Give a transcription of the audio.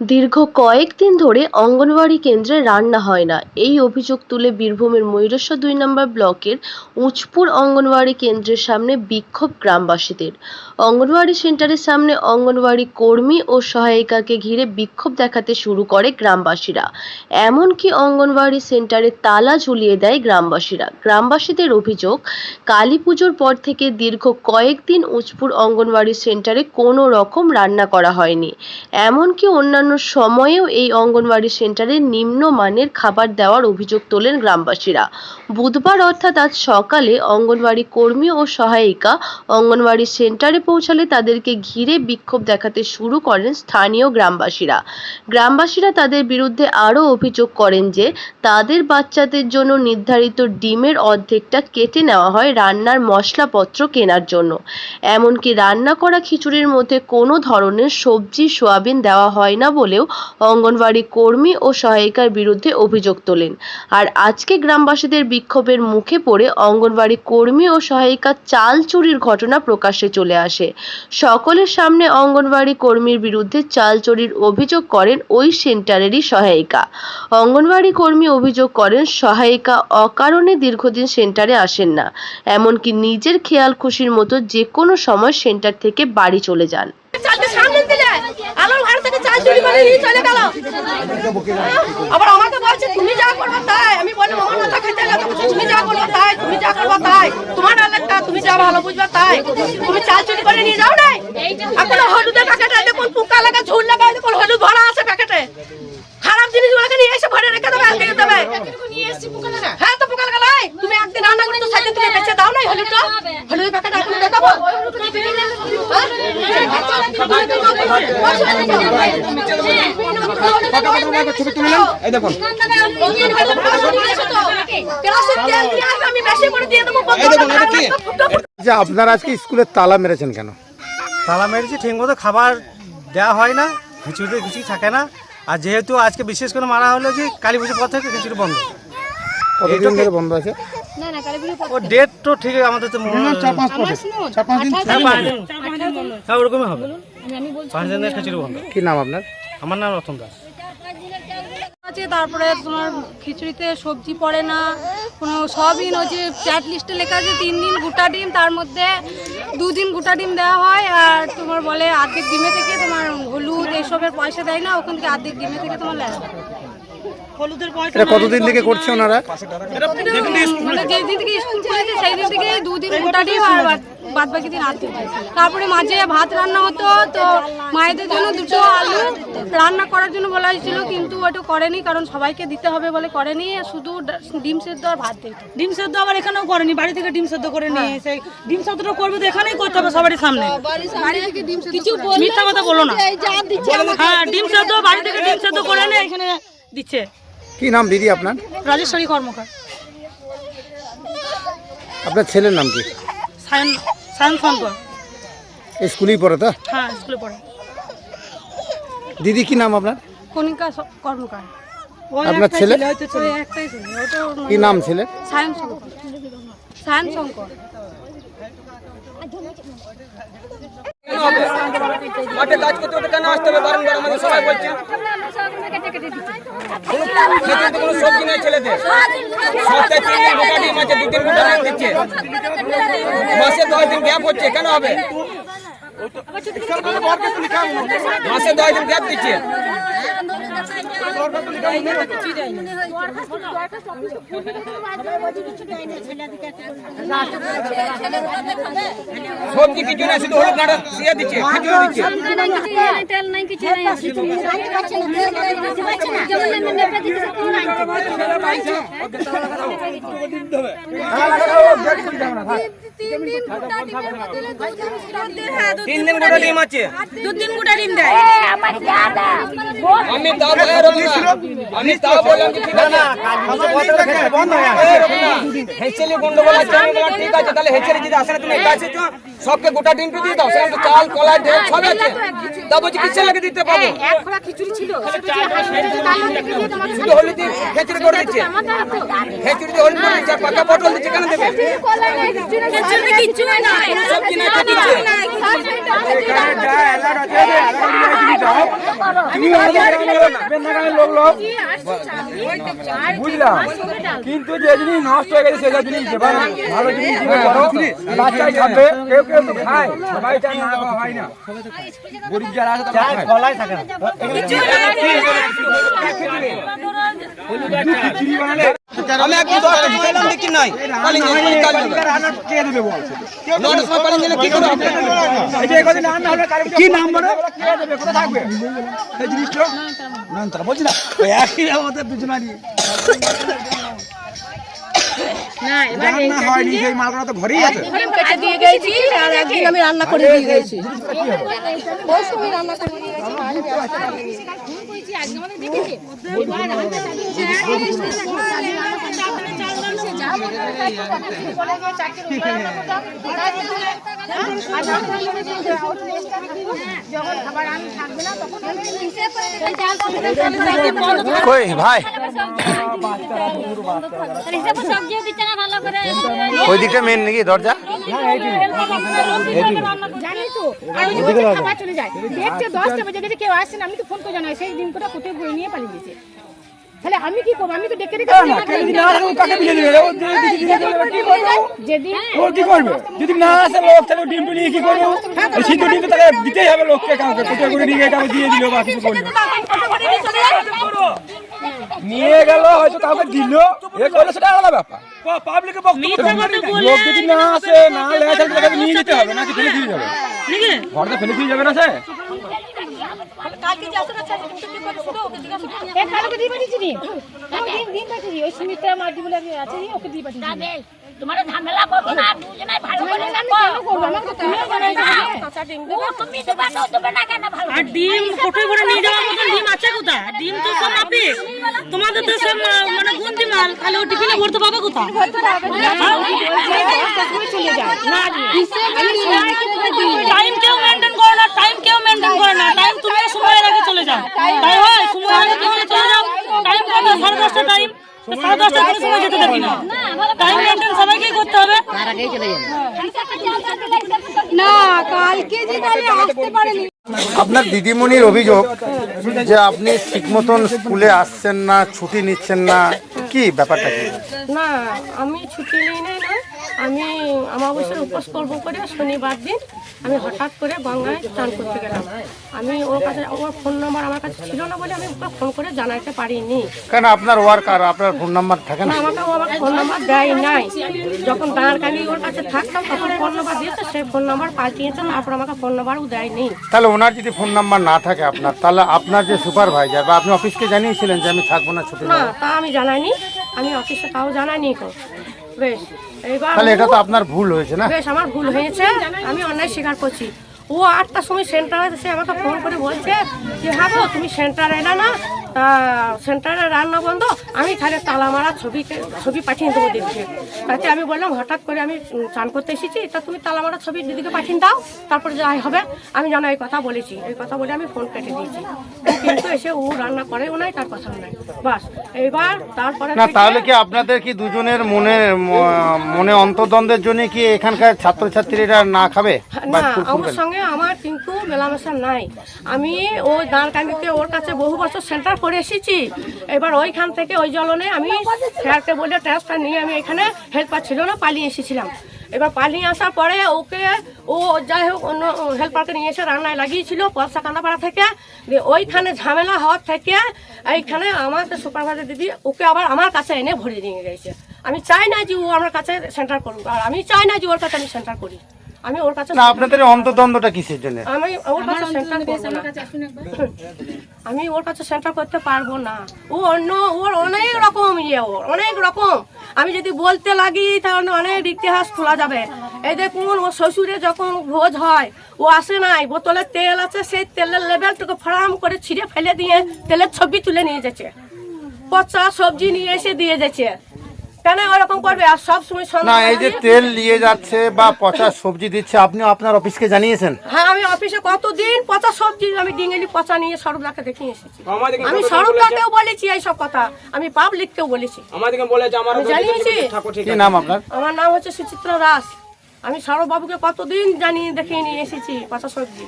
দীর্ঘ কয়েকদিন ধরে অঙ্গনওয়াড়ি কেন্দ্রে রান্না হয় না। এই অভিযোগ তুলে বীরভূমের ময়ূরেশ্বর দুই নম্বর ব্লকের উঁচপুর অঙ্গনওয়াড়ি কেন্দ্রের সামনে বিক্ষোভ গ্রামবাসীদের। অঙ্গনওয়াড়ি সেন্টারের সামনে অঙ্গনওয়াড়ি কর্মী ও সহায়িকাকে ঘিরে বিক্ষোভ দেখাতে শুরু করে গ্রামবাসীরা। এমনকি অঙ্গনওয়াড়ি সেন্টারে তালা ঝুলিয়ে দেয় গ্রামবাসীরা। গ্রামবাসীদের অভিযোগ, কালী পুজোর পর থেকে দীর্ঘ কয়েকদিন উঁচপুর অঙ্গনওয়াড়ি সেন্টারে কোনো রকম রান্না করা হয়নি। এমনকি অন্যান্য সময়েও এই অঙ্গনওয়াড়ি সেন্টারে নিম্নমানের খাবার দেওয়ার অভিযোগ তোলেন গ্রামবাসীরা। বুধবার অর্থাৎ আজ সকালে অঙ্গনওয়াড়ি কর্মী ও সহায়িকা অঙ্গনওয়াড়ি সেন্টারে পৌঁছালে তাদেরকে ঘিরে বিক্ষোভ দেখাতে শুরু করেন স্থানীয় গ্রামবাসীরা। গ্রামবাসীরা তাদের বিরুদ্ধে আরও অভিযোগ করেন যে, তাদের বাচ্চাদের জন্য নির্ধারিত ডিমের অর্ধেকটা কেটে নেওয়া হয় রান্নার মশলাপত্র কেনার জন্য। এমনকি রান্না করা খিচুড়ির মধ্যে কোনো ধরনের সবজি, সোয়াবিন দেওয়া হয় না বলেও অঙ্গনওয়াড়ি কর্মী ও সহায়িকার বিরুদ্ধে অভিযোগ তোলেন। আর আজকে গ্রামবাসীদের বিক্ষোভের মুখে পড়ে অঙ্গনওয়াড়ি কর্মী ও সহায়িকা চাল চুরির ঘটনা প্রকাশ্যে চলে আসে। সকলের সামনে অঙ্গনওয়াড়ি কর্মীর বিরুদ্ধে চাল চুরির অভিযোগ করেন ওই সেন্টারেরই সহায়িকা। অঙ্গনওয়াড়ি কর্মী অভিযোগ করেন, সহায়িকা অকারণে দীর্ঘদিন সেন্টারে আসেন না। এমনকি নিজের খেয়াল খুশির মতো যে কোনো সময় সেন্টার থেকে বাড়ি চলে যান। চাল চুরি করে বলছে, তুমি যা করবে তাই। আমি বললাম আমার তুমি যা করবে তাই, তুমি যা করবে তাই। তোমার এলাকা তুমি যা ভালো বুঝবে তাই। তুমি চাল চুরি করে নিয়ে যাও না এখন হলুদের প্যাকেটে দেখুন, পোকা লাগা, ঝুল লাগা দেখুন, হলুদ ভরা আছে প্যাকেটে খারাপ জিনিসগুলোকে নিয়ে এসে ভরে রেখে দেবে আর দেবে। হ্যাঁ তো পোকা লাগা লাই তুমি একদিন রান্না করে তো সাইডে তুমি বেঁচে দাও না হলুদটা? হলুদের প্যাকেট এখন দেখাবো ছবি এই দেখুন যে আপনারা আজকে স্কুলের তালা মেরেছেন কেন? তালা মেরেছি ঠিক মতো খাবার দেওয়া হয় না খিচুড়িতে কিছুই থাকে না। আর যেহেতু আজকে বিশেষ করে মারা হলো যে কালী পুজোর পর থেকে খিচুড়ি বন্ধ। কতদিন ধরে বন্ধ আছে? ও ডেট তো ঠিক আমাদের তো চার পাঁচ দিন হ্যাঁ, ওরকমই হবে। পাঁচ খিচুড়ি বন্ধ। কি নাম আপনার? আমার নাম রতন দাস। আছে তারপরে তোমার খিচুড়িতে সবজি পড়ে না। কোনো সবই হচ্ছে চ্যাট লিস্টে লেখা আছে তিন দিন গোটা ডিম তার মধ্যে দুদিন গোটা ডিম দেওয়া হয়। আর তোমার বলে অর্ধেক ডিমে থেকে তোমার হলুদ এসবের পয়সা দেয় না ওখান থেকে আর্ধেক ডিমে থেকে তোমার এটা কতদিন থেকে করছে ওনারা? মানে তারপরে মাঝে ভাত রান্না হতো তো মায়েদের জন্য দুটো আলু রান্না করার জন্য বলা হয়েছিল কিন্তু ওটা করেনি কারণ সবাইকে দিতে হবে বলে করেনি শুধু ডিম সেদ্ধ আর ভাত দিত ডিম সেদ্ধ আবার এখানেও করেনি বাড়ি থেকে ডিম সেদ্ধ করে নিয়ে এসে ডিম সেদ্ধটা করবে তো এখানেই করতে হবে সবারই সামনে। বাড়ি থেকে ডিম সেদ্ধ কিছু মিথ্যা কথা বলো না। হ্যাঁ ডিম সেদ্ধ বাড়ি থেকে ডিম সেদ্ধ করে নিয়ে এখানে দিচ্ছে। কি নাম দিদি আপনার? রাজেশ্বরী কর্মকার। আপনার ছেলের নাম কি? সায়ন সায়ন শঙ্কর এই স্কুলেই পড়ে তো? হ্যাঁ স্কুলে পড়ে। দিদি কি নাম আপনার? কণিকা স- কর্মকার। ওই আপনার একটাই ছেলে? হয়তো ওই একটাই ছিল। ও তো কি নাম ছেলের? সায়ন শঙ্কর। সায়ন শঙ্কর। মাঠে কাজ করতে করতে কেন আসতে হবে? বারংবার আমাদের সবাই বলছে। খেতে তো কোনো ছেলেদের সপ্তাহে তিন দিচ্ছে মাসে দশ দিন গ্যাপ হচ্ছে কেন হবে মাসে দশ দিন গ্যাপ দিচ্ছে সবজি কিছু না শুধু হলুদ নাড়া দিয়ে দিচ্ছে খিচুড়ি দিচ্ছে তেল নাই কিছু নাই না কিছু তিন দিন গোটা তিন ডিম আছে। দুদিন গোটা দেয়। আমি আমি তাও বললাম যে ঠিক আছে। হেঁচেলি গন্ডগোল আছে আমি বললাম ঠিক আছে তাহলে হেঁচেলি যদি আসে না তুমি একা আছো সবকে গোটা ডিম তো দিয়ে দাও সেখানে তো চাল কলা ঢেল সব আছে। তা বলছি কিসের লাগে দিতে পাবো? এক খোলা খিচুড়ি ছিল। শুধু হলুদ দিয়ে খেচুড়ি করে দিচ্ছে। খেচুড়ি হলুদ দিচ্ছে পাকা পটল দিচ্ছে কেন দেবে? কিচ্ছু নাই লোক লোক। বুঝলাম। কিন্তু যে জিনিস নষ্ট হয়ে গেছে সেটা জিনিস দেবা না। ভালো জিনিস দিবে করো। বাচ্চাই খাবে। কেউ কেউ তো খায়। সবাই চায় না হয় না। গরিব যারা আছে তারা খায়। গলায় থাকে না। আমি একদম নাই। নটার সময় কি করে? কি নাম কে দেবে কোথায় থাকবে এই জিনিসটা তারা না। ওই একই আমাদের দুজনারই। একদিন আমি রান্না করে দিয়ে গেছি। রান্না করে দিয়ে গেছি যখন খাবার আমি থাকবে না তখন কই ভাই ওই দিকটা মেন নাকি দরজা জানি তো। আর ওই যে খাবার চলে যায়। দেখছে দশটা বাজে গেছে কেউ আসছে না। আমি তো ফোন করে জানাই সেই দিন করে কোথায় বই নিয়ে পালিয়ে গেছে। তাহলে আমি কি করব? আমি তো ডেকে রেখে যেদিন ও কি করবে? যদি না আসে লোক তাহলে ডিম নিয়ে কি করবে? এই সিদ্ধ ডিম তো তাহলে দিতেই হবে লোককে কাউকে করে নিয়ে কাউকে দিয়ে দিল বা কিছু করল। নিয়ে গেল হয়তো কাউকে দিল। এ করল সেটা আলাদা ব্যাপার। পাবলিকে লোক যদি না আসে না নিয়ে যেতে হবে নাকি ফেলে দিয়ে যাবে? ঘরটা ফেলে দিয়ে যাবে না সে? এ কালকে দিয়ে পাঠিয়েছি ডিম আমি ডিম ডিম পাঠিয়েছি ওই সুমিত্রা মার্জি বলে একজন আছে ওকে দিয়ে পাঠিয়েছি তোমার ঝামেলা করব না দুজনে ভালো করে রাখো কেন করব? আমাকে তো তুমিও জানাই ও তুমি দেবে না ও দেবে না কেন? ভালো আর ডিম কোটে করে নিয়ে যাওয়ার মতন ডিম আছে কোথা ডিম তো সব মাপি তোমাদের তো সব মানে গুন্তি মাল খালি ও টিফিনে ভরতে পাবে কোথা না টাইম কেউ মেনটেন করে না টাইম তুমি চলে যাও তাই হয় কি করে চলে যাও। টাইম কত সাড়ে দশটা টাইম সাড়ে দশটা করে সময় যেতে দেবি না। টাইম মেনটেন সবাইকেই করতে হবে। না কালকে যে তাহলে আসতে পারেনি। আপনার দিদিমণির অভিযোগ যে আপনি ঠিক মতন স্কুলে আসছেন না ছুটি নিচ্ছেন না কি ব্যাপারটা কি? না আমি ছুটি নিই না। আমি অমাবস্যার উপোস করব করে শনিবার দিন আমি হঠাৎ করে গঙ্গায় স্নান করতে গেলাম। আমি ওর কাছে ওর ফোন নাম্বার আমার কাছে ছিল না বলে আমি ওকে ফোন করে জানাতে পারিনি। কেন? আপনার ওয়ার্কার আপনার ফোন নাম্বার থাকে না? আমাকে ও আমার ফোন নাম্বার দেয় নাই। যখন দাঁড়কানি ওর কাছে থাকতাম তখন ফোন নাম্বার দিয়েছে সেই ফোন নাম্বার পাল্টিয়েছে তারপর আমাকে ফোন নাম্বারও দেয়নি। তাহলে ওনার যদি ফোন নাম্বার না থাকে আপনার তাহলে আপনার যে সুপারভাইজার বা আপনি অফিসকে জানিয়েছিলেন যে আমি থাকব না ছুটি না তা আমি জানাইনি। আমি অফিসে তাও জানাইনি তো। বেশ এইবার তাহলে এটা তো আপনার ভুল হয়েছে না? বেশ আমার ভুল হয়েছে আমি অন্যায় স্বীকার করছি। ও আটটার সময় সেন্টারে এসে আমাকে ফোন করে বলছে যে হ্যাঁ তুমি সেন্টারে এলা না? তা সেন্টারে রান্না বন্ধ আমি তাহলে তালা মারা ছবি ছবি পাঠিয়ে দেবো দিদিকে। তাতে আমি বললাম হঠাৎ করে আমি চান করতে এসেছি তা তুমি তালা মারা ছবি দিদিকে পাঠিয়ে দাও তারপরে যাই হবে আমি যেন এই কথা বলেছি। এই কথা বলে আমি ফোন কেটে দিয়েছি। কিন্তু এসে ও রান্না করেও নাই তার কথা নাই। বাস এইবার তারপরে না তাহলে কি আপনাদের কি দুজনের মনে মনে অন্তর্দ্বন্দ্বের জন্য কি এখানকার ছাত্রছাত্রীরা না খাবে? না আমার সঙ্গে আমার কিন্তু মেলামেশা নাই। আমি ওই দাঁড়কান্দিতে ওর কাছে বহু বছর সেন্টার করে এসেছি। এবার ওইখান থেকে ওই জলনে আমি স্যারকে বলে ট্রান্সফার নিয়ে আমি এখানে হেল্পার ছিল না, পালিয়ে এসেছিলাম। এবার পালিয়ে আসার পরে ওকে, ও যাই হোক অন্য হেল্পারকে নিয়ে এসে রান্নায় লাগিয়েছিল পয়সা কান্দাপাড়া থেকে। ওইখানে ঝামেলা হওয়ার থেকে এইখানে আমাকে সুপারভাইজার দিদি, ওকে আবার আমার কাছে এনে ভরে নিয়ে গেছে। আমি চাই না যে ও আমার কাছে সেন্টার করুক, আর আমি চাই না যে ওর কাছে আমি সেন্টার করি। আমি ওর কাছে না আপনাদের এই অন্তর্দ্বন্দ্বটা কিসের জন্য? আমি ওর কাছে সেন্টার করব না। আমি ওর কাছে সেন্টার করতে পারব না। ও অন্য ওর অনেক রকম ইয়ে ওর অনেক রকম। আমি যদি বলতে লাগি তাহলে অনেক ইতিহাস খোলা যাবে। এই দেখুন ও শ্বশুরে যখন ভোজ হয় ও আসে নাই বোতলে তেল আছে সেই তেলের লেভেলটুকু ফার্ম করে ছিঁড়ে ফেলে দিয়ে তেলের ছবি তুলে নিয়ে যাচ্ছে। পচা সবজি নিয়ে এসে দিয়ে যাচ্ছে। কেন ওরকম করবে? আর সব সময় না এই যে তেল নিয়ে যাচ্ছে বা পচা সবজি দিচ্ছে আপনি আপনার অফিসকে জানিয়েছেন? হ্যাঁ আমি অফিসে কতদিন পচা সবজি আমি ডিঙেলি পচা নিয়ে দেখিয়ে এসেছি। আমি বলেছি? এই সব কথা। আমি পাবলিককেও বলেছি। আমাদেরকে বলেছে আমার জানিয়েছি। কি নাম আপনার? আমার নাম হচ্ছে সুচিত্রা দাস আমি সরবাবুকে কতদিন জানিয়ে দেখিয়ে নিয়ে এসেছি পচা সবজি?